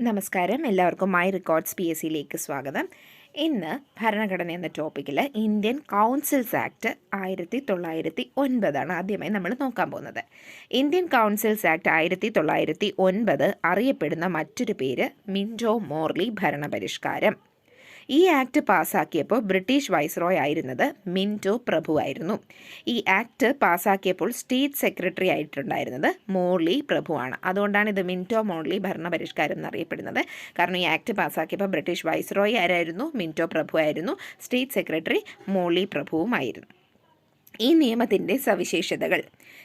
നമസ്കാരം. എല്ലാവർക്കും my records P S സിയിലേക്ക് സ്വാഗതം. ഇന്ന് ഭരണഘടന എന്ന ടോപ്പിക്കിൽ ഇന്ത്യൻ കൗൺസിൽസ് ആക്ട് ആയിരത്തി തൊള്ളായിരത്തി ഒൻപതാണ് ആദ്യമായി നമ്മൾ നോക്കാൻ പോകുന്നത്. ഇന്ത്യൻ കൗൺസിൽസ് ആക്ട് ആയിരത്തി തൊള്ളായിരത്തി ഒൻപത് അറിയപ്പെടുന്ന മറ്റൊരു പേര് മിന്റോ മോർലി ഭരണപരിഷ്കാരം. ഈ ആക്ട് പാസ്സാക്കിയപ്പോൾ ബ്രിട്ടീഷ് വൈസ്രോയ് ആയിരുന്നത് മിന്റോ പ്രഭു ആയിരുന്നു ഈ ആക്ട് പാസ്സാക്കിയപ്പോൾ സ്റ്റേറ്റ് സെക്രട്ടറി ആയിട്ടുണ്ടായിരുന്നത് മോർലി പ്രഭുവാണ്. അതുകൊണ്ടാണ് ഇത് മിന്റോ മോർലി ഭരണപരിഷ്കാരം എന്നറിയപ്പെടുന്നത്. കാരണം ഈ ആക്ട് പാസ്സാക്കിയപ്പോൾ ബ്രിട്ടീഷ് വൈസ്രോയ് ആരായിരുന്നു? മിന്റോ പ്രഭു ആയിരുന്നു സ്റ്റേറ്റ് സെക്രട്ടറി മോർലി പ്രഭുവുമായിരുന്നു. ഈ നിയമത്തിന്റെ സവിശേഷതകൾ.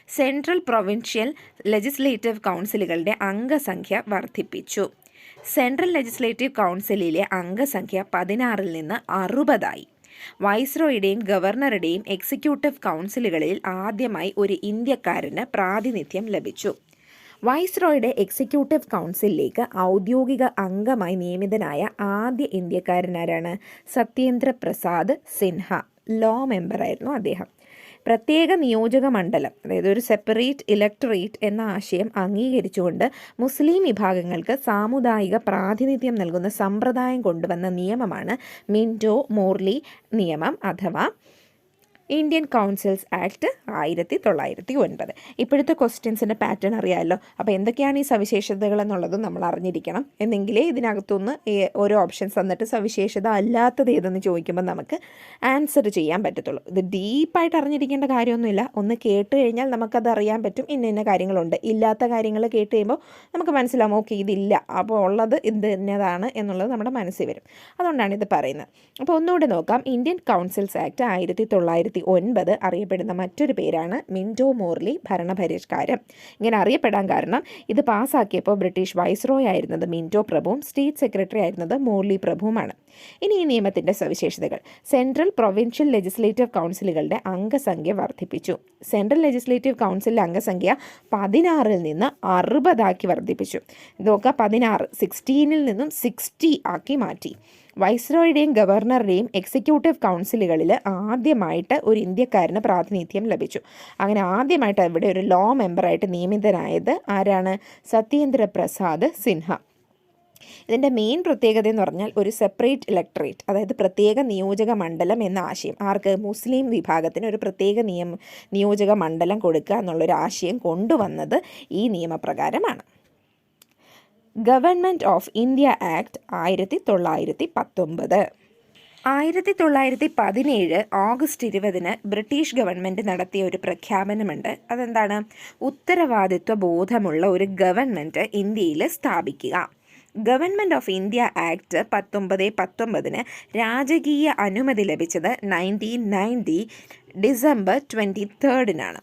സെൻട്രൽ പ്രൊവിൻഷ്യൽ ലെജിസ്ലേറ്റീവ് കൗൺസിലുകളുടെ അംഗസംഖ്യ വർദ്ധിപ്പിച്ചു. സെൻട്രൽ ലെജിസ്ലേറ്റീവ് കൗൺസിലിലെ അംഗസംഖ്യ പതിനാറിൽ നിന്ന് അറുപതായി. വൈസ്രോയുടെയും ഗവർണറുടെയും എക്സിക്യൂട്ടീവ് കൗൺസിലുകളിൽ ആദ്യമായി ഒരു ഇന്ത്യക്കാരന് പ്രാതിനിധ്യം ലഭിച്ചു. വൈസ്രോയുടെ എക്സിക്യൂട്ടീവ് കൗൺസിലിലേക്ക് ഔദ്യോഗിക അംഗമായി നിയമിതനായ ആദ്യ ഇന്ത്യക്കാരനാരാണ് സത്യേന്ദ്ര പ്രസാദ് സിൻഹ ലോ മെമ്പറായിരുന്നു അദ്ദേഹം. പ്രത്യേക നിയോജക മണ്ഡലം അതായത് ഒരു സെപ്പറേറ്റ് ഇലക്ടറേറ്റ് എന്ന ആശയം അംഗീകരിച്ചുകൊണ്ട് മുസ്ലിം വിഭാഗങ്ങൾക്ക് സാമുദായിക പ്രാതിനിധ്യം നൽകുന്ന സമ്പ്രദായം കൊണ്ടുവന്ന നിയമമാണ് മിന്റോ മോർലി നിയമം അഥവാ ഇന്ത്യൻ കൗൺസിൽസ് ആക്ട് ആയിരത്തി തൊള്ളായിരത്തി ഒൻപത് ഇപ്പോഴത്തെ ക്വസ്റ്റ്യൻസിന്റെ പാറ്റേൺ അറിയാമല്ലോ അപ്പോൾ എന്തൊക്കെയാണ് ഈ സവിശേഷതകൾ എന്നുള്ളതും നമ്മൾ അറിഞ്ഞിരിക്കണം. എന്നെങ്കിലേ ഇതിനകത്തുനിന്ന് ഓരോ ഓപ്ഷൻസ് തന്നിട്ട് സവിശേഷത അല്ലാത്തത് ഏതെന്ന് ചോദിക്കുമ്പോൾ നമുക്ക് ആൻസർ ചെയ്യാൻ പറ്റത്തുള്ളൂ. ഇത് ഡീപ്പായിട്ട് അറിഞ്ഞിരിക്കേണ്ട കാര്യമൊന്നുമില്ല. ഒന്ന് കേട്ട് കഴിഞ്ഞാൽ നമുക്കത് അറിയാൻ പറ്റും. ഇന്ന ഇന്ന കാര്യങ്ങളുണ്ട്. ഇല്ലാത്ത കാര്യങ്ങൾ കേട്ട് കഴിയുമ്പോൾ നമുക്ക് മനസ്സിലാവും ഓക്കെ ഇതില്ല. അപ്പോൾ ഉള്ളത് ഇത് ഇന്നതാണ് എന്നുള്ളത് നമ്മുടെ മനസ്സിൽ വരും. അതുകൊണ്ടാണ് ഇത് പറയുന്നത്. അപ്പോൾ ഒന്നുകൂടെ നോക്കാം. ഇന്ത്യൻ കൗൺസിൽസ് ആക്ട് ആയിരത്തി തൊള്ളായിരത്തി ഒൻപത് അറിയപ്പെടുന്ന മറ്റൊരു പേരാണ് മിന്റോ മോർലി ഭരണപരിഷ്കാരം. ഇങ്ങനെ അറിയപ്പെടാൻ കാരണം ഇത് പാസ്സാക്കിയപ്പോൾ ബ്രിട്ടീഷ് വൈസ്രോയ് ആയിരുന്നത് മിന്റോ പ്രഭുവും സ്റ്റേറ്റ് സെക്രട്ടറി ആയിരുന്നത് മോർലി പ്രഭുവുമാണ്. ഇനി ഈ നിയമത്തിന്റെ സവിശേഷതകൾ. സെൻട്രൽ പ്രൊവിൻഷ്യൽ ലെജിസ്ലേറ്റീവ് കൗൺസിലുകളുടെ അംഗസംഖ്യ വർദ്ധിപ്പിച്ചു. സെൻട്രൽ ലെജിസ്ലേറ്റീവ് കൗൺസിലിലെ അംഗസംഖ്യ പതിനാറിൽ നിന്ന് അറുപതാക്കി വർദ്ധിപ്പിച്ചു. ഇതൊക്കെ പതിനാറ് സിക്സ്റ്റീനിൽ നിന്നും സിക്സ്റ്റി ആക്കി മാറ്റി. വൈസ്രോയുടെയും ഗവർണറുടെയും എക്സിക്യൂട്ടീവ് കൗൺസിലുകളിൽ ആദ്യമായിട്ട് ഒരു ഇന്ത്യക്കാരന് പ്രാതിനിധ്യം ലഭിച്ചു. അങ്ങനെ ആദ്യമായിട്ട് ഇവിടെ ഒരു ലോ മെമ്പറായിട്ട് നിയമിതനായത് ആരാണ്? സത്യേന്ദ്ര പ്രസാദ് സിൻഹ. ഇതിന്റെ മെയിൻ പ്രത്യേകത എന്ന് പറഞ്ഞാൽ ഒരു സെപ്പറേറ്റ് ഇലക്ട്രേറ്റ് അതായത് പ്രത്യേക നിയോജക മണ്ഡലം എന്ന ആശയം. ആർക്ക്? മുസ്ലിം വിഭാഗത്തിന് ഒരു പ്രത്യേക നിയമ നിയോജക മണ്ഡലം കൊടുക്കുക എന്നുള്ളൊരു ആശയം കൊണ്ടുവന്നത് ഈ നിയമപ്രകാരമാണ്. ഗവൺമെന്റ് ഓഫ് ഇന്ത്യ ആക്ട് ആയിരത്തി തൊള്ളായിരത്തി പത്തൊമ്പത് ആയിരത്തി തൊള്ളായിരത്തി പതിനേഴ് ഓഗസ്റ്റ് ഇരുപതിന് ബ്രിട്ടീഷ് ഗവൺമെന്റ് നടത്തിയ ഒരു പ്രഖ്യാപനമുണ്ട്. അതെന്താണ്? ഉത്തരവാദിത്വ ബോധമുള്ള ഒരു ഗവൺമെന്റ് ഇന്ത്യയിൽ സ്ഥാപിക്കുക. ഗവൺമെന്റ് ഓഫ് ഇന്ത്യ ആക്ട് പത്തൊമ്പത് പത്തൊമ്പതിന് രാജകീയ അനുമതി ലഭിച്ചത് നയന്റീൻ നയന്റി ഡിസംബർ ട്വന്റി തേർഡിനാണ്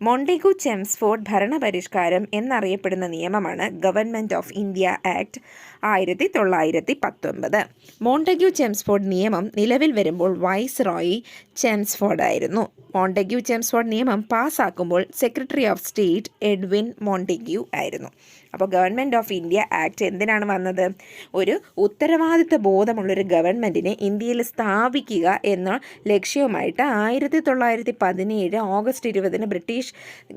മൊണ്ടേഗു ചെംസ്ഫോർഡ് ഭരണപരിഷ്കാരം എന്നറിയപ്പെടുന്ന നിയമമാണ് ഗവൺമെന്റ് ഓഫ് ഇന്ത്യ ആക്ട് ആയിരത്തി തൊള്ളായിരത്തി പത്തൊൻപത് മോണ്ടഗ്യു ചെംസ്ഫോർഡ് നിയമം നിലവിൽ വരുമ്പോൾ വൈസ് റോയി ചെംസ്ഫോർഡ് ആയിരുന്നു. മോണ്ടഗ്യു ചെംസ്ഫോർഡ് നിയമം പാസ്സാക്കുമ്പോൾ secretary of state Edwin Montagu ആയിരുന്നു. അപ്പോൾ ഗവൺമെന്റ് ഓഫ് ഇന്ത്യ ആക്ട് എന്തിനാണ് വന്നത്? ഒരു ഉത്തരവാദിത്വ ബോധമുള്ളൊരു ഗവൺമെന്റിനെ ഇന്ത്യയിൽ സ്ഥാപിക്കുക എന്ന ലക്ഷ്യവുമായിട്ട് ആയിരത്തി തൊള്ളായിരത്തി പതിനേഴ് ഓഗസ്റ്റ് ഇരുപതിന് ബ്രിട്ടീഷ്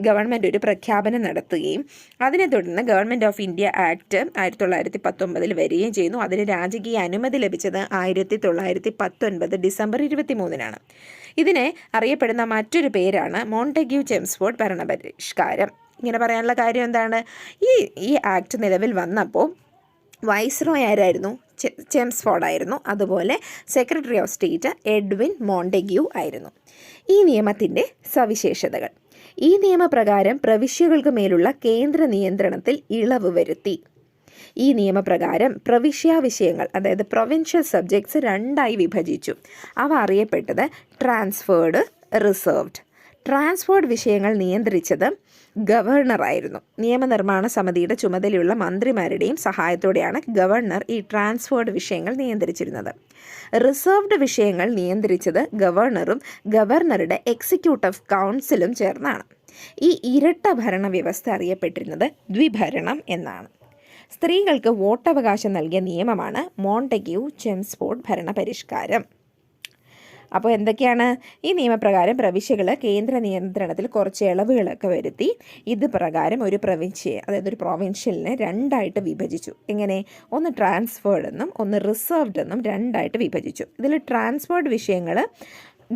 ഗവൺമെന്റ് ഒരു പ്രഖ്യാപനം നടത്തുകയും അതിനെ തുടർന്ന് ഗവൺമെന്റ് ഓഫ് ഇന്ത്യ ആക്ട് ആയിരത്തി തൊള്ളായിരത്തി പത്തൊമ്പതിൽ വരികയും ചെയ്യുന്നു. അതിന് രാജകീയ അനുമതി ലഭിച്ചത് ആയിരത്തി തൊള്ളായിരത്തി പത്തൊൻപത് ഡിസംബർ ഇരുപത്തി മൂന്നിനാണ് ഇതിനെ അറിയപ്പെടുന്ന മറ്റൊരു പേരാണ് മോണ്ടഗ്യൂ ചെംസ്ഫോർഡ് ഭരണപരിഷ്കാരം. ഇങ്ങനെ പറയാനുള്ള കാര്യം എന്താണ്? ഈ ഈ ആക്ട് നിലവിൽ വന്നപ്പോൾ വൈസ്രോയ് ആരായിരുന്നു? ചെംസ്ഫോർഡ് ആയിരുന്നു. അതുപോലെ secretary of state Edwin Montagu ആയിരുന്നു. ഈ നിയമത്തിന്റെ സവിശേഷതകൾ. ഈ നിയമപ്രകാരം പ്രവിശ്യകൾക്ക് മേലുള്ള കേന്ദ്ര നിയന്ത്രണത്തിൽ ഇളവ് വരുത്തി. ഈ നിയമപ്രകാരം പ്രവിശ്യ വിഷയങ്ങൾ അതായത് പ്രൊവിൻഷ്യൽ സബ്ജക്ട്സ് രണ്ടായി വിഭജിച്ചു. അവ അറിയപ്പെട്ടത് ട്രാൻസ്ഫേർഡ് റിസർവ്ഡ് ട്രാൻസ്ഫേർഡ് വിഷയങ്ങൾ നിയന്ത്രിച്ചത് ഗവർണറായിരുന്നു. നിയമനിർമ്മാണ സമിതിയുടെ ചുമതലയുള്ള മന്ത്രിമാരുടെയും സഹായത്തോടെയാണ് ഗവർണർ ഈ ട്രാൻസ്ഫേർഡ് വിഷയങ്ങൾ നിയന്ത്രിച്ചിരുന്നത്. റിസർവ്ഡ് വിഷയങ്ങൾ നിയന്ത്രിച്ചത് ഗവർണറും ഗവർണറുടെ എക്സിക്യൂട്ടീവ് കൗൺസിലും ചേർന്നാണ്. ഈ ഇരട്ട ഭരണ വ്യവസ്ഥ അറിയപ്പെട്ടിരുന്നത് ദ്വിഭരണം എന്നാണ്. സ്ത്രീകൾക്ക് വോട്ടവകാശം നൽകിയ നിയമമാണ് മോണ്ടഗ്യൂ ചെംസ്ഫോർഡ് ഭരണപരിഷ്കാരം. അപ്പോൾ എന്തൊക്കെയാണ് ഈ നിയമപ്രകാരം പ്രവിശ്യകൾ കേന്ദ്ര നിയന്ത്രണത്തിൽ കുറച്ച് ഇളവുകളൊക്കെ വരുത്തി ഇത് പ്രകാരം ഒരു പ്രവിശ്യയെ അതായത് ഒരു പ്രൊവിൻഷ്യലിനെ രണ്ടായിട്ട് വിഭജിച്ചു. എങ്ങനെ? ഒന്ന് ട്രാൻസ്ഫേർഡ് എന്നും ഒന്ന് റിസർവ്ഡ് എന്നും രണ്ടായിട്ട് വിഭജിച്ചു. ഇതിൽ ട്രാൻസ്ഫേർഡ് വിഷയങ്ങൾ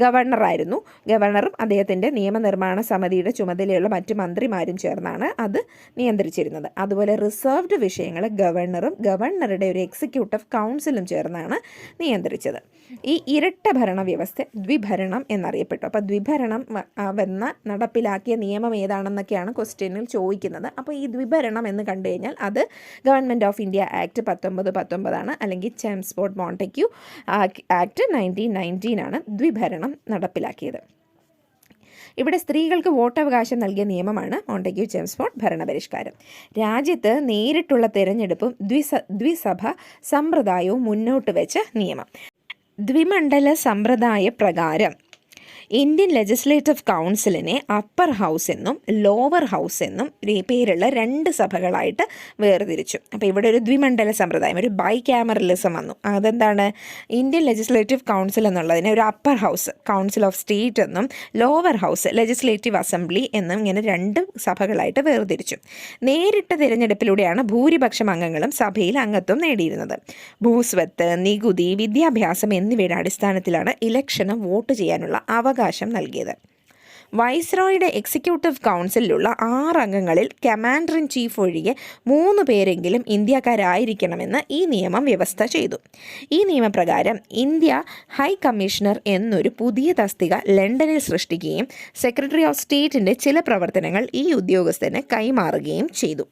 ഗവർണറായിരുന്നു. ഗവർണറും അദ്ദേഹത്തിന്റെ നിയമനിർമ്മാണ സമിതിയുടെ ചുമതലയുള്ള മറ്റ് മന്ത്രിമാരും ചേർന്നാണ് അത് നിയന്ത്രിച്ചിരുന്നത്. അതുപോലെ റിസർവ്ഡ് വിഷയങ്ങൾ ഗവർണറും ഗവർണറുടെ ഒരു എക്സിക്യൂട്ടീവ് കൗൺസിലും ചേർന്നാണ് നിയന്ത്രിച്ചത്. ഈ ഇരട്ട ഭരണ വ്യവസ്ഥ ദ്വിഭരണം എന്നറിയപ്പെട്ടു. അപ്പോൾ ദ്വിഭരണം വന്ന നടപ്പിലാക്കിയ നിയമം ഏതാണെന്നൊക്കെയാണ് ക്വസ്റ്റ്യനിൽ ചോദിക്കുന്നത്. അപ്പോൾ ഈ ദ്വിഭരണം എന്ന് കണ്ടു കഴിഞ്ഞാൽ അത് ഗവൺമെന്റ് ഓഫ് ഇന്ത്യ ആക്ട് പത്തൊമ്പത് പത്തൊമ്പതാണ് അല്ലെങ്കിൽ Chelmsford Montagu act nineteen nineteen ആണ് ദ്വിഭരണം നടപ്പിലാക്കിയത്. ഇവിടെ സ്ത്രീകൾക്ക് വോട്ടവകാശം നൽകിയ നിയമമാണ് മോണ്ടഗ്യൂ ബോൺ ഭരണപരിഷ്കാരം. രാജ്യത്ത് നേരിട്ടുള്ള തെരഞ്ഞെടുപ്പും ദ്വിസ ദ്വിസഭ സമ്പ്രദായവും മുന്നോട്ട് വെച്ച നിയമം. ദ്വിമണ്ഡല സമ്പ്രദായ പ്രകാരം ഇന്ത്യൻ ലെജിസ്ലേറ്റീവ് കൗൺസിലിനെ അപ്പർ ഹൗസ് എന്നും ലോവർ ഹൗസ് എന്നും പേരുള്ള രണ്ട് സഭകളായിട്ട് വേർതിരിച്ചു. അപ്പോൾ ഇവിടെ ഒരു ദ്വിമണ്ഡല സമ്പ്രദായം ഒരു ബൈ ക്യാമറലിസം വന്നു. അതെന്താണ്? ഇന്ത്യൻ ലെജിസ്ലേറ്റീവ് കൗൺസിൽ എന്നുള്ളതിനെ ഒരു upper house council of state എന്നും ലോവർ ഹൗസ് ലെജിസ്ലേറ്റീവ് അസംബ്ലി എന്നും ഇങ്ങനെ രണ്ട് സഭകളായിട്ട് വേർതിരിച്ചു. നേരിട്ട തിരഞ്ഞെടുപ്പിലൂടെയാണ് ഭൂരിപക്ഷം അംഗങ്ങളും സഭയിൽ അംഗത്വം നേടിയിരുന്നത്. ഭൂസ്വത്ത് നികുതി വിദ്യാഭ്യാസം എന്നിവയുടെ അടിസ്ഥാനത്തിലാണ് ഇലക്ഷന് വോട്ട് ചെയ്യാനുള്ള അവകാശം നൽകിയത്. വൈസ്രോയുടെ എക്സിക്യൂട്ടീവ് കൗൺസിലുള്ള ആറ് അംഗങ്ങളിൽ കമാൻഡർ ഇൻ ചീഫ് ഒഴികെ മൂന്ന് പേരെങ്കിലും ഇന്ത്യക്കാരായിരിക്കണമെന്ന് ഈ നിയമം വ്യവസ്ഥ ചെയ്തു. ഈ നിയമപ്രകാരം ഇന്ത്യ ഹൈ കമ്മീഷണർ എന്നൊരു പുതിയ തസ്തിക ലണ്ടനിൽ സൃഷ്ടിക്കുകയും സെക്രട്ടറി ഓഫ് സ്റ്റേറ്റിന്റെ ചില പ്രവർത്തനങ്ങൾ ഈ ഉദ്യോഗസ്ഥന് കൈമാറുകയും ചെയ്തു.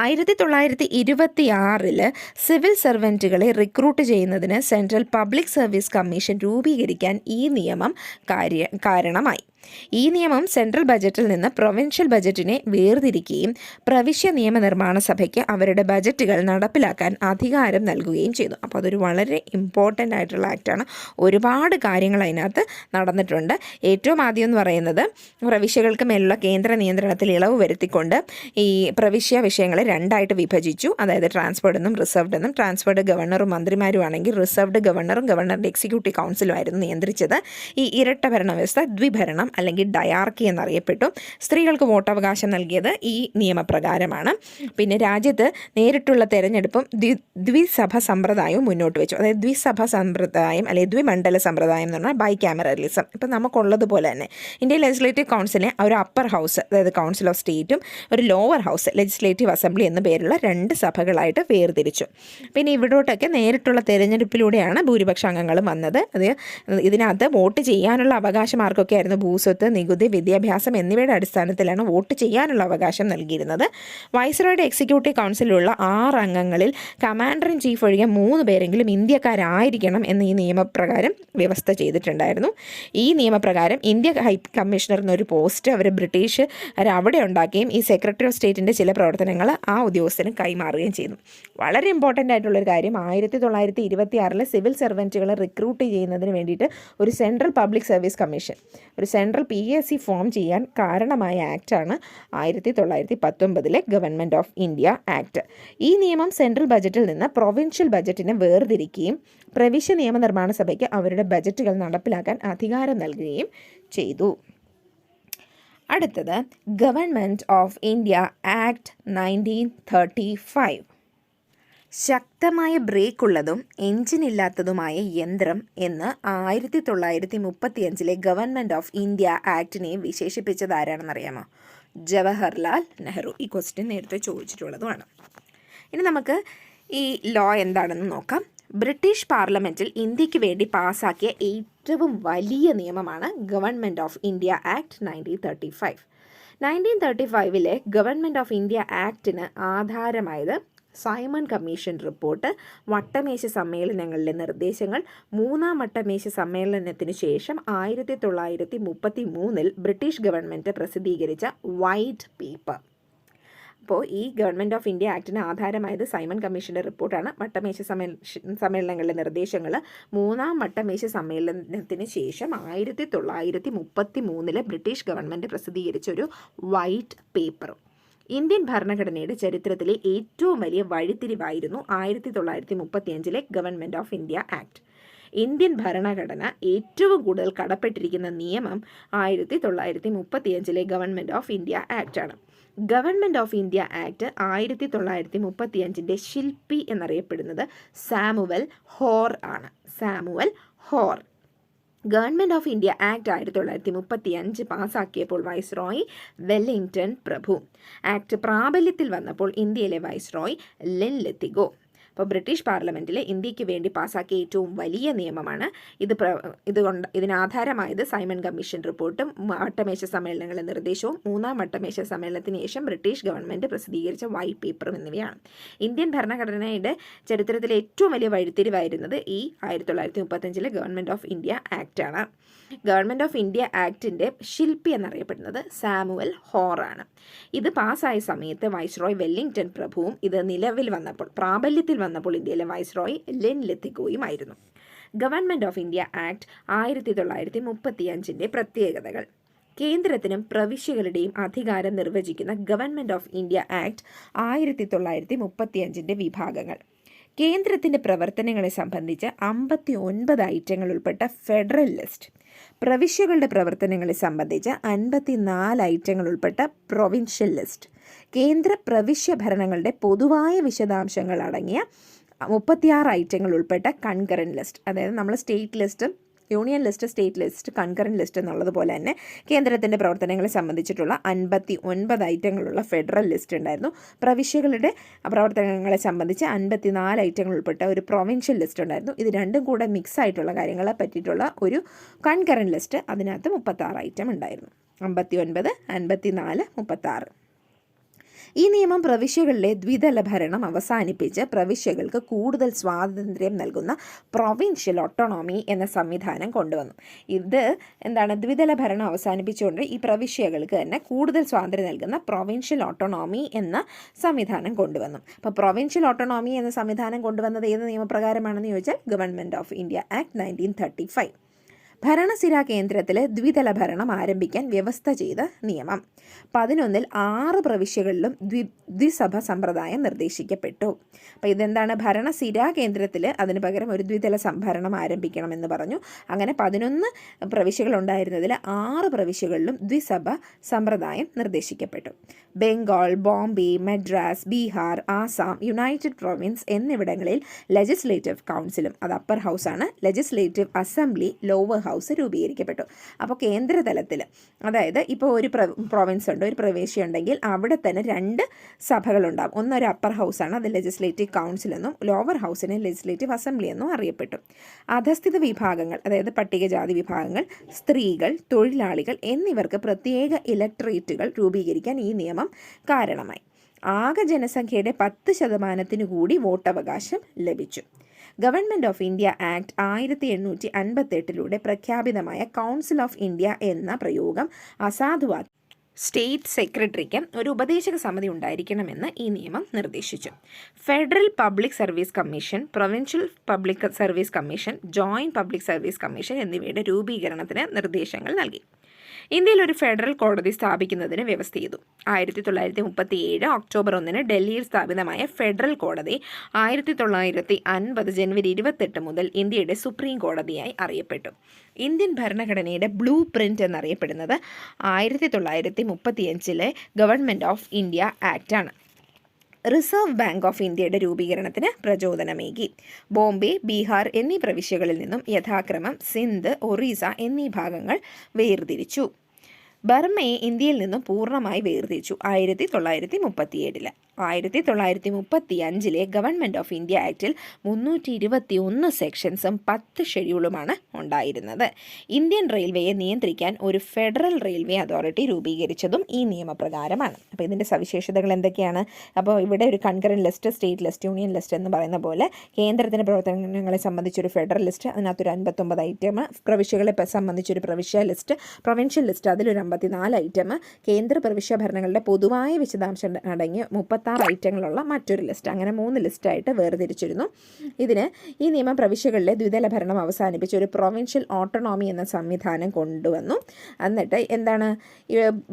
ആയിരത്തി തൊള്ളായിരത്തി ഇരുപത്തി ആറിൽ സിവിൽ സർവന്റുകളെ റിക്രൂട്ട് ചെയ്യുന്നതിന് സെൻട്രൽ പബ്ലിക് സർവീസ് കമ്മീഷൻ രൂപീകരിക്കാൻ ഈ നിയമം കാര്യ കാരണമായി. ഈ നിയമം സെൻട്രൽ ബജറ്റിൽ നിന്ന് പ്രൊവിൻഷ്യൽ ബജറ്റിനെ വേർതിരിക്കുകയും പ്രവിശ്യ നിയമനിർമ്മാണ സഭയ്ക്ക് അവരുടെ ബജറ്റുകൾ നടപ്പിലാക്കാൻ അധികാരം നൽകുകയും ചെയ്തു. അപ്പോൾ അതൊരു വളരെ ഇമ്പോർട്ടന്റ് ആയിട്ടുള്ള ആക്റ്റാണ് ഒരുപാട് കാര്യങ്ങൾ അതിനകത്ത് നടന്നിട്ടുണ്ട്. ഏറ്റവും ആദ്യം എന്ന് പറയുന്നത് പ്രവിശ്യകൾക്ക് മേലുള്ള കേന്ദ്ര നിയന്ത്രണത്തിൽ ഇളവ് വരുത്തിക്കൊണ്ട് ഈ പ്രവിശ്യ വിഷയങ്ങളെ രണ്ടായിട്ട് വിഭജിച്ചു. അതായത് ട്രാൻസ്ഫേർഡ് എന്നും റിസർവ്ഡ് എന്നും ട്രാൻസ്ഫേർഡ് ഗവർണറും മന്ത്രിമാരും ആണെങ്കിൽ റിസർവ്ഡ് ഗവർണറും ഗവർണറുടെ എക്സിക്യൂട്ടീവ് കൗൺസിലും ആയിരുന്നു നിയന്ത്രിച്ചത്. ഈ ഇരട്ട ഭരണ വ്യവസ്ഥ ദ്വിഭരണം അല്ലെങ്കിൽ ഡയാർക്കി എന്നറിയപ്പെട്ടു. സ്ത്രീകൾക്ക് വോട്ടവകാശം നൽകിയത് ഈ നിയമപ്രകാരമാണ്. പിന്നെ രാജ്യത്ത് നേരിട്ടുള്ള തെരഞ്ഞെടുപ്പും ദ്വി ദ്വിസഭ സമ്പ്രദായവും മുന്നോട്ട് വെച്ചു. അതായത് ദ്വിസഭ സമ്പ്രദായം അല്ലെങ്കിൽ ദ്വിമണ്ഡല സമ്പ്രദായം എന്ന് പറഞ്ഞാൽ ബൈ ക്യാമറലിസം ഇപ്പം നമുക്കുള്ളതുപോലെ തന്നെ ഇന്ത്യൻ ലെജിസ്ലേറ്റീവ് കൗൺസിലിനെ ഒരു അപ്പർ ഹൗസ് അതായത് കൗൺസിൽ ഓഫ് സ്റ്റേറ്റും ഒരു ലോവർ ഹൗസ് ലെജിസ്ലേറ്റീവ് അസംബ്ലി എന്ന പേരുള്ള രണ്ട് സഭകളായിട്ട് വേർതിരിച്ചു. പിന്നെ ഇവിടോട്ടൊക്കെ നേരിട്ടുള്ള തെരഞ്ഞെടുപ്പിലൂടെയാണ് ഭൂരിപക്ഷ അംഗങ്ങളും വന്നത്. അത് ഇതിനകത്ത് വോട്ട് ചെയ്യാനുള്ള അവകാശം ആർക്കൊക്കെ ആയിരുന്നു ഭൂസ്വത്ത് നികുതി വിദ്യാഭ്യാസം എന്നിവയുടെ അടിസ്ഥാനത്തിലാണ് വോട്ട് ചെയ്യാനുള്ള അവകാശം നൽകിയിരുന്നത്. വൈസ്രോയുടെ എക്സിക്യൂട്ടീവ് കൗൺസിലുള്ള ആറ് അംഗങ്ങളിൽ കമാൻഡർ ഇൻ ചീഫ് ഒഴികെ മൂന്ന് പേരെങ്കിലും ഇന്ത്യക്കാരായിരിക്കണം എന്ന് ഈ നിയമപ്രകാരം വ്യവസ്ഥ ചെയ്തിട്ടുണ്ടായിരുന്നു. ഈ നിയമപ്രകാരം ഇന്ത്യ ഹൈ കമ്മീഷണർ എന്നൊരു പോസ്റ്റ് അവർ ബ്രിട്ടീഷ് അവിടെ ഉണ്ടാക്കുകയും ഈ സെക്രട്ടറി ഓഫ് സ്റ്റേറ്റിന്റെ ചില പ്രവർത്തനങ്ങൾ ആ ഉദ്യോഗസ്ഥന് കൈമാറുകയും ചെയ്തു. വളരെ ഇമ്പോർട്ടന്റ് ആയിട്ടുള്ളൊരു കാര്യം ആയിരത്തി തൊള്ളായിരത്തി ഇരുപത്തി സിവിൽ സർവന്റുകളെ റിക്രൂട്ട് ചെയ്യുന്നതിന് വേണ്ടിയിട്ട് ഒരു സെൻട്രൽ പബ്ലിക് സർവീസ് കമ്മീഷൻ ഒരു central P S C form ചെയ്യാൻ കാരണമായ ആക്റ്റാണ് ആയിരത്തി തൊള്ളായിരത്തി പത്തൊമ്പതിലെ ഗവൺമെന്റ് ഓഫ് ഇന്ത്യ ആക്ട് ഈ നിയമം സെൻട്രൽ ബജറ്റിൽ നിന്ന് പ്രൊവിൻഷ്യൽ ബജറ്റിനെ വേർതിരിക്കുകയും പ്രവിശ്യ നിയമനിർമ്മാണ സഭയ്ക്ക് അവരുടെ ബജറ്റുകൾ നടപ്പിലാക്കാൻ അധികാരം നൽകുകയും ചെയ്തു. അടുത്തത് government of India act nineteen thirty five ശക്തമായ ബ്രേക്ക് ഉള്ളതും എഞ്ചിൻ ഇല്ലാത്തതുമായ യന്ത്രം എന്ന് ആയിരത്തി തൊള്ളായിരത്തി മുപ്പത്തിയഞ്ചിലെ ഗവൺമെന്റ് ഓഫ് ഇന്ത്യ ആക്ടിനെ വിശേഷിപ്പിച്ചത് ആരാണെന്നറിയാമോ? ജവഹർലാൽ നെഹ്റു. ഈ ക്വസ്റ്റ്യൻ നേരത്തെ ചോദിച്ചിട്ടുള്ളതുമാണ്. ഇനി നമുക്ക് ഈ ലോ എന്താണെന്ന് നോക്കാം. ബ്രിട്ടീഷ് പാർലമെന്റിൽ ഇന്ത്യയ്ക്ക് വേണ്ടി പാസാക്കിയ ഏറ്റവും വലിയ നിയമമാണ് government of India act nineteen thirty five. Nineteen thirty ഫൈവിലെ government of India ആക്ടിന് ആധാരമായത് സൈമൺ കമ്മീഷൻ റിപ്പോർട്ട്. വട്ടമേശ സമ്മേളനങ്ങളിലെ നിർദ്ദേശങ്ങൾ. മൂന്നാം വട്ടമേശ സമ്മേളനത്തിനു ശേഷം ആയിരത്തി തൊള്ളായിരത്തി മുപ്പത്തി മൂന്നിൽ ബ്രിട്ടീഷ് ഗവൺമെന്റ് പ്രസിദ്ധീകരിച്ച വൈറ്റ് പേപ്പർ. അപ്പോൾ ഈ ഗവൺമെന്റ് ഓഫ് ഇന്ത്യ ആക്ടിന് ആധാരമായത് സൈമൺ കമ്മീഷന്റെ റിപ്പോർട്ടാണ്. വട്ടമേശ സമ്മേ സമ്മേളനങ്ങളിലെ നിർദ്ദേശങ്ങൾ. മൂന്നാം വട്ടമേശ സമ്മേളനത്തിന് ശേഷം ആയിരത്തി തൊള്ളായിരത്തി മുപ്പത്തി മൂന്നിൽ ബ്രിട്ടീഷ് ഗവൺമെന്റ് പ്രസിദ്ധീകരിച്ച ഒരു വൈറ്റ് പേപ്പറും. ഇന്ത്യൻ ഭരണഘടനയുടെ ചരിത്രത്തിലെ ഏറ്റവും വലിയ വഴിത്തിരിവായിരുന്നു ആയിരത്തി തൊള്ളായിരത്തി മുപ്പത്തിയഞ്ചിലെ government of India act. Indian ഭരണഘടന ഏറ്റവും കൂടുതൽ കടപ്പെട്ടിരിക്കുന്ന നിയമം ആയിരത്തി തൊള്ളായിരത്തി മുപ്പത്തിയഞ്ചിലെ ഗവൺമെന്റ് ഓഫ് ഇന്ത്യ ആക്ട് ആണ്. ഗവൺമെന്റ് ഓഫ് ഇന്ത്യ ആക്ട് ആയിരത്തി തൊള്ളായിരത്തി മുപ്പത്തിയഞ്ചിന്റെ ശില്പി എന്നറിയപ്പെടുന്നത് സാമുവൽ ഹോർ ആണ്. Samuel Hoare. Government of India act ആയിരത്തി തൊള്ളായിരത്തി മുപ്പത്തി അഞ്ച് പാസ്സാക്കിയപ്പോൾ വൈസ്രോയ് വെല്ലിംഗ്ടൺ പ്രഭു. ആക്ട് പ്രാബല്യത്തിൽ വന്നപ്പോൾ ഇന്ത്യയിലെ വൈസ്രോയ് ലെൻ ലത്തിഗോ അപ്പോൾ ബ്രിട്ടീഷ് പാർലമെന്റിൽ ഇന്ത്യയ്ക്ക് വേണ്ടി പാസാക്കിയ ഏറ്റവും വലിയ നിയമമാണ്. ഇത് പ്ര ഇതുകൊണ്ട് ഇതിനാധാരമായത് സൈമൺ കമ്മീഷൻ റിപ്പോർട്ടും വട്ടമേശ സമ്മേളനങ്ങളുടെ നിർദ്ദേശവും മൂന്നാം വട്ടമേശ സമ്മേളനത്തിന് ശേഷം ബ്രിട്ടീഷ് ഗവൺമെന്റ് പ്രസിദ്ധീകരിച്ച വൈറ്റ് പേപ്പറും എന്നിവയാണ്. ഇന്ത്യൻ ഭരണഘടനയുടെ ചരിത്രത്തിലെ ഏറ്റവും വലിയ വഴിത്തിരിവായിരുന്നത് ഈ ആയിരത്തി തൊള്ളായിരത്തി മുപ്പത്തഞ്ചിലെ ഗവൺമെന്റ് ഓഫ് ഇന്ത്യ ആക്റ്റാണ് ഗവൺമെന്റ് ഓഫ് ഇന്ത്യ ആക്ടിന്റെ ശില്പി എന്നറിയപ്പെടുന്നത് സാമുവൽ ഹോറാണ് ഇത് പാസ്സായ സമയത്ത് വൈസ്രോയ് വെല്ലിംഗ്ടൺ പ്രഭുവും ഇത് നിലവിൽ വന്നപ്പോൾ പ്രാബല്യത്തിൽ വന്നപ്പോൾ ഇന്ത്യയിലെ വൈസ്രോയ് ലെൻ ലത്തിക്കോയുമായിരുന്നു ഗവൺമെന്റ് ഓഫ് ഇന്ത്യ ആക്ട് ആയിരത്തി തൊള്ളായിരത്തി മുപ്പത്തി അഞ്ചിന്റെ പ്രത്യേകതകൾ. കേന്ദ്രത്തിനും പ്രവിശ്യകളുടെയും അധികാരം നിർവചിക്കുന്ന ഗവൺമെന്റ് ഓഫ് ഇന്ത്യ ആക്ട് ആയിരത്തി തൊള്ളായിരത്തി മുപ്പത്തി അഞ്ചിന്റെ വിഭാഗങ്ങൾ. കേന്ദ്രത്തിന്റെ പ്രവർത്തനങ്ങളെ സംബന്ധിച്ച് അമ്പത്തി ഒൻപത് ഐറ്റങ്ങൾ ഉൾപ്പെട്ട ഫെഡറൽ ലിസ്റ്റ് പ്രവിശ്യകളുടെ പ്രവർത്തനങ്ങളെ സംബന്ധിച്ച് അൻപത്തി നാല് ഐറ്റങ്ങൾ ഉൾപ്പെട്ട പ്രൊവിൻഷ്യൽ ലിസ്റ്റ് കേന്ദ്ര പ്രവിശ്യ ഭരണങ്ങളുടെ പൊതുവായ വിശദാംശങ്ങൾ അടങ്ങിയ മുപ്പത്തിയാറ് ഐറ്റങ്ങൾ ഉൾപ്പെട്ട കൺകറന്റ് ലിസ്റ്റ് അതായത് നമ്മൾ സ്റ്റേറ്റ് ലിസ്റ്റും union list state list concurrent list എന്നുള്ളതുപോലെ തന്നെ കേന്ദ്രത്തിന്റെ പ്രവർത്തനങ്ങളെ സംബന്ധിച്ചിട്ടുള്ള അൻപത്തി ഒൻപത് ഐറ്റങ്ങളുള്ള ഫെഡറൽ ലിസ്റ്റ് ഉണ്ടായിരുന്നു. പ്രവിശ്യകളുടെ പ്രവർത്തനങ്ങളെ സംബന്ധിച്ച് അൻപത്തി നാല് ഐറ്റങ്ങൾ ഉൾപ്പെട്ട ഒരു പ്രൊവിൻഷ്യൽ ലിസ്റ്റ് ഉണ്ടായിരുന്നു. ഇത് രണ്ടും കൂടെ മിക്സ് ആയിട്ടുള്ള കാര്യങ്ങളെ പറ്റിയിട്ടുള്ള ഒരു കൺകറന്റ് ലിസ്റ്റ് അതിനകത്ത് മുപ്പത്താറ് ഐറ്റം ഉണ്ടായിരുന്നു. അമ്പത്തി ഒൻപത് അൻപത്തി നാല് മുപ്പത്താറ്. ഈ നിയമം പ്രവിശ്യകളിലെ ദ്വിതല ഭരണം അവസാനിപ്പിച്ച് പ്രവിശ്യകൾക്ക് കൂടുതൽ സ്വാതന്ത്ര്യം നൽകുന്ന പ്രൊവിൻഷ്യൽ ഓട്ടോണോമി എന്ന സംവിധാനം കൊണ്ടുവന്നു. ഇത് എന്താണ്? ദ്വിതല ഭരണം അവസാനിപ്പിച്ചുകൊണ്ട് ഈ പ്രവിശ്യകൾക്ക് തന്നെ കൂടുതൽ സ്വാതന്ത്ര്യം നൽകുന്ന പ്രൊവിൻഷ്യൽ ഓട്ടോണോമി എന്ന സംവിധാനം കൊണ്ടുവന്നു. അപ്പോൾ പ്രൊവിൻഷ്യൽ ഓട്ടോണോമി എന്ന സംവിധാനം കൊണ്ടുവന്നത് ഏത് നിയമപ്രകാരമാണെന്ന് ചോദിച്ചാൽ government of India act nineteen thirty five ഭരണസിരാ കേന്ദ്രത്തിൽ ദ്വിതല ഭരണം ആരംഭിക്കാൻ വ്യവസ്ഥ ചെയ്ത നിയമം. പതിനൊന്നിൽ ആറ് പ്രവിശ്യകളിലും ദ്വി ദ്വിസഭ സമ്പ്രദായം നിർദ്ദേശിക്കപ്പെട്ടു. അപ്പോൾ ഇതെന്താണ്? ഭരണസിരാ കേന്ദ്രത്തിൽ അതിന് പകരം ഒരു ദ്വിതല സംഭരണം ആരംഭിക്കണമെന്ന് പറഞ്ഞു. അങ്ങനെ പതിനൊന്ന് പ്രവിശ്യകൾ ഉണ്ടായിരുന്നതിൽ ആറ് പ്രവിശ്യകളിലും ദ്വിസഭ സമ്പ്രദായം നിർദ്ദേശിക്കപ്പെട്ടു. ബംഗാൾ ബോംബെ മദ്രാസ് ബീഹാർ ആസാം യുണൈറ്റഡ് പ്രൊവിൻസ് എന്നിവിടങ്ങളിൽ ലെജിസ്ലേറ്റീവ് കൗൺസിലും അത് അപ്പർ ഹൗസാണ് ലെജിസ്ലേറ്റീവ് അസംബ്ലി ലോവർ ഹൗസ് രൂപീകരിക്കപ്പെട്ടു. അപ്പോൾ കേന്ദ്രതലത്തിൽ അതായത് ഇപ്പോൾ ഒരു പ്രൊവിൻസ് ഉണ്ട് ഒരു പ്രവേശി ഉണ്ടെങ്കിൽ അവിടെ തന്നെ രണ്ട് സഭകളുണ്ടാകും ഒന്നൊരു അപ്പർ ഹൗസാണ് അത് ലെജിസ്ലേറ്റീവ് കൗൺസിൽ എന്നും ലോവർ ഹൗസിനെ ലെജിസ്ലേറ്റീവ് അസംബ്ലി എന്നും അറിയപ്പെട്ടു. അധസ്ഥിത വിഭാഗങ്ങൾ അതായത് പട്ടികജാതി വിഭാഗങ്ങൾ സ്ത്രീകൾ തൊഴിലാളികൾ എന്നിവർക്ക് പ്രത്യേക ഇലക്ട്രേറ്റുകൾ രൂപീകരിക്കാൻ ഈ നിയമം കാരണമായി. ആകെ ജനസംഖ്യയുടെ പത്ത് ശതമാനത്തിനു കൂടി വോട്ടവകാശം ലഭിച്ചു. ഗവൺമെന്റ് ഓഫ് ഇന്ത്യ ആക്ട് ആയിരത്തി എണ്ണൂറ്റി അൻപത്തെട്ടിലൂടെ പ്രഖ്യാപിതമായ കൗൺസിൽ ഓഫ് ഇന്ത്യ എന്ന പ്രയോഗം അസാധുവാക്കി സ്റ്റേറ്റ് സെക്രട്ടറിക്ക് ഒരു ഉപദേശക സമിതി ഉണ്ടായിരിക്കണമെന്ന് ഈ നിയമം നിർദ്ദേശിച്ചു. Federal public service commission provincial public service commission joint public service commission എന്നിവയുടെ രൂപീകരണത്തിന് നിർദ്ദേശങ്ങൾ നൽകി. ഇന്ത്യയിൽ ഒരു ഫെഡറൽ കോടതി സ്ഥാപിക്കുന്നതിന് വ്യവസ്ഥ ചെയ്തു. ആയിരത്തി തൊള്ളായിരത്തി മുപ്പത്തി ഏഴ് ഒക്ടോബർ ഒന്നിന് ഡൽഹിയിൽ സ്ഥാപിതമായ ഫെഡറൽ കോടതി ആയിരത്തി തൊള്ളായിരത്തി അൻപത് ജനുവരി ഇരുപത്തെട്ട് മുതൽ ഇന്ത്യയുടെ സുപ്രീം കോടതിയായി അറിയപ്പെട്ടു. ഇന്ത്യൻ ഭരണഘടനയുടെ ബ്ലൂ പ്രിന്റ് എന്നറിയപ്പെടുന്നത് ആയിരത്തി തൊള്ളായിരത്തി മുപ്പത്തിയഞ്ചിലെ ഗവൺമെന്റ് ഓഫ് ഇന്ത്യ ആക്റ്റാണ്. റിസർവ് ബാങ്ക് ഓഫ് ഇന്ത്യയുടെ രൂപീകരണത്തിന് പ്രചോദനമേകി. ബോംബെ ബീഹാർ എന്നീ പ്രവിശ്യകളിൽ നിന്നും യഥാക്രമം സിന്ധ് ഒറീസ എന്നീ ഭാഗങ്ങൾ വേർതിരിച്ചു. ബർമയെ ഇന്ത്യയിൽ നിന്നും പൂർണമായി വേർതിരിച്ചു ആയിരത്തി തൊള്ളായിരത്തി മുപ്പത്തിയേഴിൽ ആയിരത്തി തൊള്ളായിരത്തി മുപ്പത്തി അഞ്ചിലെ ഗവൺമെന്റ് ഓഫ് ഇന്ത്യ ആക്ടിൽ മുന്നൂറ്റി ഇരുപത്തി ഒന്ന് സെക്ഷൻസും പത്ത് ഷെഡ്യൂളുമാണ് ഉണ്ടായിരുന്നത്. ഇന്ത്യൻ റെയിൽവേയെ നിയന്ത്രിക്കാൻ ഒരു ഫെഡറൽ റെയിൽവേ അതോറിറ്റി രൂപീകരിച്ചതും ഈ നിയമപ്രകാരമാണ്. അപ്പോൾ ഇതിന്റെ സവിശേഷതകൾ എന്തൊക്കെയാണ്? അപ്പോൾ ഇവിടെ ഒരു concurrent list state list union list എന്ന് പറയുന്ന പോലെ കേന്ദ്രത്തിന്റെ പ്രവർത്തനങ്ങളെ സംബന്ധിച്ചൊരു ഫെഡറൽ ലിസ്റ്റ് അതിനകത്തൊരു അൻപത്തൊമ്പത് ഐറ്റം പ്രവിശ്യകളെ സംബന്ധിച്ചൊരു പ്രവിശ്യ ലിസ്റ്റ് പ്രൊവിൻഷ്യൽ ലിസ്റ്റ് അതിലൊരു അമ്പത്തിനാല് ഐറ്റം കേന്ദ്ര പ്രവിശ്യ ഭരണങ്ങളുടെ പൊതുവായ വിശദാംശം അടങ്ങിയ മുപ്പത്തി അമ്പത്താറ് ഐറ്റങ്ങളുള്ള മറ്റൊരു ലിസ്റ്റ് അങ്ങനെ മൂന്ന് ലിസ്റ്റായിട്ട് വേർതിരിച്ചിരുന്നു. ഇതിന് ഈ നിയമ പ്രവിശ്യകളിലെ ദ്വിതല ഭരണം അവസാനിപ്പിച്ച് ഒരു പ്രൊവിൻഷ്യൽ ഓട്ടോണോമി എന്ന സംവിധാനം കൊണ്ടുവന്നു. എന്നിട്ട് എന്താണ്?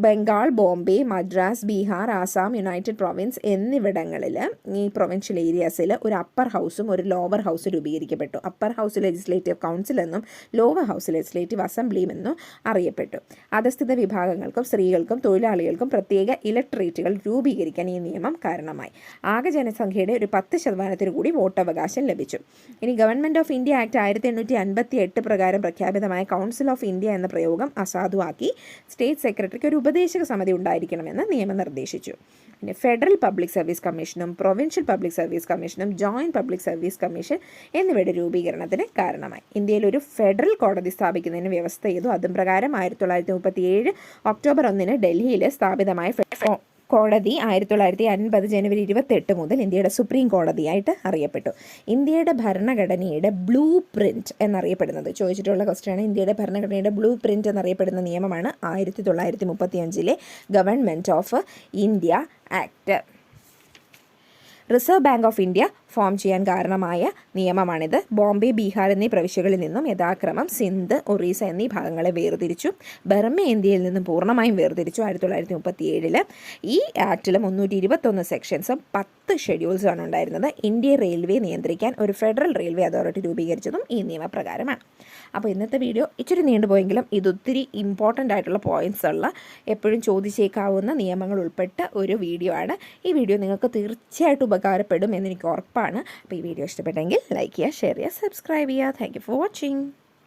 ബംഗാൾ ബോംബെ മദ്രാസ് ബീഹാർ ആസാം യുണൈറ്റഡ് പ്രൊവിൻസ് എന്നിവിടങ്ങളിൽ ഈ പ്രൊവിൻഷ്യൽ ഏരിയാസിൽ ഒരു അപ്പർ ഹൗസും ഒരു ലോവർ ഹൗസും രൂപീകരിക്കപ്പെട്ടു. അപ്പർ ഹൗസ് ലെജിസ്ലേറ്റീവ് കൗൺസിൽ എന്നും ലോവർ ഹൗസ് ലെജിസ്ലേറ്റീവ് അസംബ്ലിയും എന്നും അറിയപ്പെട്ടു. അധസ്ഥിത വിഭാഗങ്ങൾക്കും സ്ത്രീകൾക്കും തൊഴിലാളികൾക്കും പ്രത്യേക ഇലക്ട്രേറ്റുകൾ രൂപീകരിക്കാൻ ഈ നിയമം കാരണമായി. ആകെ ജനസംഖ്യയുടെ ഒരു പത്ത് ശതമാനത്തിന് കൂടി വോട്ടവകാശം ലഭിച്ചു. ഇനി ഗവൺമെന്റ് ഓഫ് ഇന്ത്യ ആക്ട് ആയിരത്തി എണ്ണൂറ്റി അൻപത്തി എട്ട് പ്രകാരം പ്രഖ്യാപിതമായ കൗൺസിൽ ഓഫ് ഇന്ത്യ എന്ന പ്രയോഗം അസാധുവാക്കി സ്റ്റേറ്റ് സെക്രട്ടറിക്ക് ഒരു ഉപദേശക സമിതി ഉണ്ടായിരിക്കണമെന്ന് നിയമം നിർദ്ദേശിച്ചു പിന്നെ ഫെഡറൽ പബ്ലിക് സർവീസ് കമ്മീഷനും പ്രൊവിൻഷ്യൽ പബ്ലിക് സർവീസ് കമ്മീഷനും ജോയിന്റ് പബ്ലിക് സർവീസ് കമ്മീഷൻ എന്നിവയുടെ രൂപീകരണത്തിന് കാരണമായി. ഇന്ത്യയിൽ ഒരു ഫെഡറൽ കോടതി സ്ഥാപിക്കുന്നതിന് വ്യവസ്ഥ ചെയ്തു. അതും പ്രകാരം ആയിരത്തി തൊള്ളായിരത്തി മുപ്പത്തി ഏഴ് ഒക്ടോബർ ഒന്നിന് ഡൽഹിയിൽ സ്ഥാപിതമായ കോടതി ആയിരത്തി തൊള്ളായിരത്തി അൻപത് ജനുവരി ഇരുപത്തെട്ട് മുതൽ ഇന്ത്യയുടെ സുപ്രീം കോടതിയായിട്ട് അറിയപ്പെട്ടു. ഇന്ത്യയുടെ ഭരണഘടനയുടെ ബ്ലൂ പ്രിന്റ് എന്നറിയപ്പെടുന്നത്. ചോദിച്ചിട്ടുള്ള ക്വസ്റ്റ്യാണ് ഇന്ത്യയുടെ ഭരണഘടനയുടെ ബ്ലൂ പ്രിന്റ് എന്നറിയപ്പെടുന്ന നിയമമാണ് ആയിരത്തി തൊള്ളായിരത്തി മുപ്പത്തി അഞ്ചിലെ government of India act. Reserve bank of India form ചെയ്യാൻ കാരണമായ നിയമമാണിത്. ബോംബെ ബീഹാർ എന്നീ പ്രവിശ്യകളിൽ നിന്നും യഥാക്രമം സിന്ധ് ഒറീസ എന്നീ ഭാഗങ്ങളെ വേർതിരിച്ചു. ബർമ ഇന്ത്യയിൽ നിന്നും പൂർണമായും വേർതിരിച്ചു ആയിരത്തി തൊള്ളായിരത്തി മുപ്പത്തി ഈ ആക്ടിൽ മുന്നൂറ്റി ഇരുപത്തൊന്ന് സെക്ഷൻസും പത്ത് ഷെഡ്യൂൾസുമാണ് ഉണ്ടായിരുന്നത്. ഇന്ത്യ റെയിൽവേ നിയന്ത്രിക്കാൻ ഒരു ഫെഡറൽ റെയിൽവേ അതോറിറ്റി രൂപീകരിച്ചതും ഈ നിയമപ്രകാരമാണ്. അപ്പോൾ ഇന്നത്തെ വീഡിയോ ഇച്ചിരി നീണ്ടുപോയെങ്കിലും ഇതൊത്തിരി ഇമ്പോർട്ടന്റ് ആയിട്ടുള്ള പോയിന്റ്സ് ഉള്ള എപ്പോഴും ചോദിച്ചേക്കാവുന്ന നിയമങ്ങൾ ഉൾപ്പെട്ട ഒരു വീഡിയോ ആണ്. ഈ വീഡിയോ നിങ്ങൾക്ക് തീർച്ചയായിട്ടും ഉപകാരപ്പെടും എന്ന് എനിക്ക് ഉറപ്പാണ്. അപ്പോൾ ഈ വീഡിയോ ഇഷ്ടപ്പെട്ടെങ്കിൽ ലൈക്ക് ചെയ്യുക ഷെയർ ചെയ്യുക സബ്സ്ക്രൈബ് ചെയ്യുക. Thank for watching